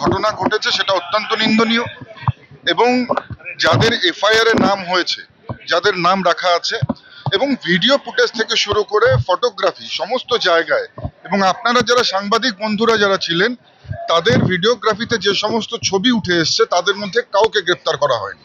ঘটনা ঘটেছে সেটা অত্যন্ত নিন্দনীয় এবং যাদের এফআইআর এর নাম হয়েছে, যাদের নাম রাখা আছে এবং ভিডিও ফুটেজ থেকে শুরু করে ফটোগ্রাফি সমস্ত জায়গায় এবং আপনারা যারা সাংবাদিক বন্ধুরা যারা ছিলেন, তাদের ভিডিওগ্রাফিতে যে সমস্ত ছবি উঠে এসছে, তাদের মধ্যে কাউকে গ্রেপ্তার করা হয়নি।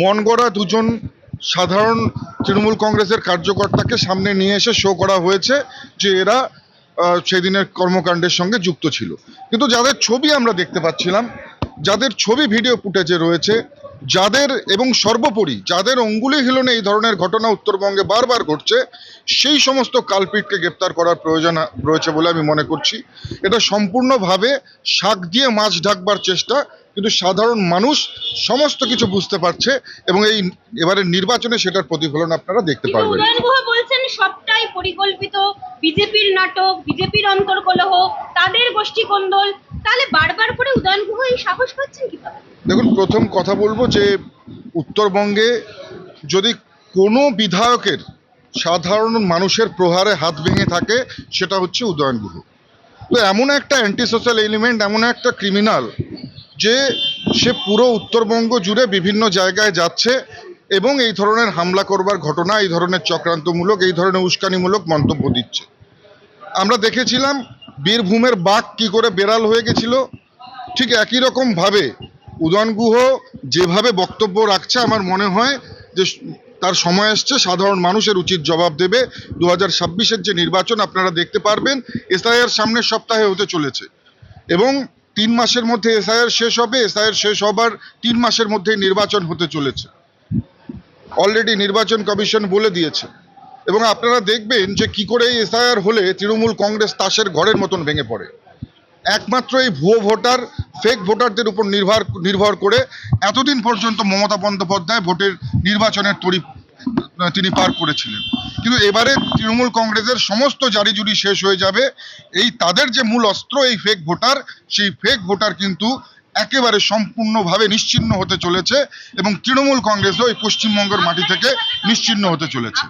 মন গড়া দুজন সাধারণ তৃণমূল কংগ্রেসের কার্যকর্তাকে সামনে নিয়ে এসে শো করা হয়েছে যে এরা সেদিনের কর্মকাণ্ডের সঙ্গে যুক্ত ছিল। কিন্তু যাদের ছবি আমরা দেখতে পাচ্ছিলাম যাদের ছবি ভিডিও ফুটেজে রয়েছে যাদের এবং সর্বোপরি যাদের অঙ্গুলি হিলনে এই ধরনের ঘটনা উত্তরবঙ্গে বারবার ঘটছে সেই সমস্ত কালপিটকে গ্রেপ্তার করার প্রয়োজন রয়েছে বলে আমি মনে করছি। এটা সম্পূর্ণভাবে শাক দিয়ে মাছ ঢাকবার চেষ্টা কিন্তু সাধারণ মানুষ সমস্ত কিছু বুঝতে পারছে এবং এই এবারের নির্বাচনে সেটার প্রতিফলন আপনারা দেখতে পারবেন। বলছেন সবটাই পরিকল্পিত বিজেপির নাটক, বিজেপির অন্তর্কলহ, তাদের গোষ্ঠী কোন্দল তাহলে বারবার করে উদয়ন গুহ এই সাহস পাচ্ছেন কীভাবে? দেখুন, প্রথম কথা বলব যে উত্তরবঙ্গে যদি কোনো বিধায়কের সাধারণ মানুষের প্রহারে হাত ভেঙে থাকে, সেটা হচ্ছে উদয়ন গুহ। তো এমন একটা অ্যান্টি সোশ্যাল এলিমেন্ট এমন একটা ক্রিমিনাল যে সে পুরো উত্তরবঙ্গ জুড়ে বিভিন্ন জায়গায় যাচ্ছে এবং এই ধরনের হামলা করবার ঘটনা, এই ধরনের চক্রান্তমূলক, এই ধরনের উস্কানিমূলক মন্তব্য দিচ্ছে। আমরা দেখেছিলাম বীরভূমের বাঘ কি করে বেড়াল হয়ে গেছিল। ঠিক একই রকম ভাবে উদয়ন গুহ যেভাবে বক্তব্য রাখছে, আমার মনে হয় যে তার সময় এসছে, সাধারণ মানুষের উচিত জবাব দেবে। দু হাজার যে নির্বাচন, আপনারা দেখতে পারবেন, এসআইআর সামনের সপ্তাহে হতে চলেছে। এবং তিন মাসের মধ্যে এসআইআর শেষ হবে, এসআইআর শেষ হবার তিন মাসের মধ্যেই নির্বাচন হতে চলেছে। অলরেডি নির্বাচন কমিশন বলে দিয়েছে। এবং আপনারা দেখবেন যে কি করে এই এসআইআর হলে তৃণমূল কংগ্রেস তাসের ঘরের মতন ভেঙে পড়ে। একমাত্র এই ভুয়ো ভোটার ফেক ভোটারদের উপর নির্ভর নির্ভর করে এতদিন পর্যন্ত মমতা বন্দ্যোপাধ্যায় ভোটের নির্বাচনের তরি তিনি পার করেছিলেন। কিন্তু এবারে তৃণমূল কংগ্রেসের সমস্ত জারিজুরি শেষ হয়ে যাবে। এই তাদের যে মূল অস্ত্র, এই ফেক ভোটার, সেই ফেক ভোটার কিন্তু একেবারে সম্পূর্ণভাবে নিশ্চিন্ন হতে চলেছে এবং তৃণমূল কংগ্রেসও এই পশ্চিমবঙ্গের মাটি থেকে নিশ্চিন্ন হতে চলেছে।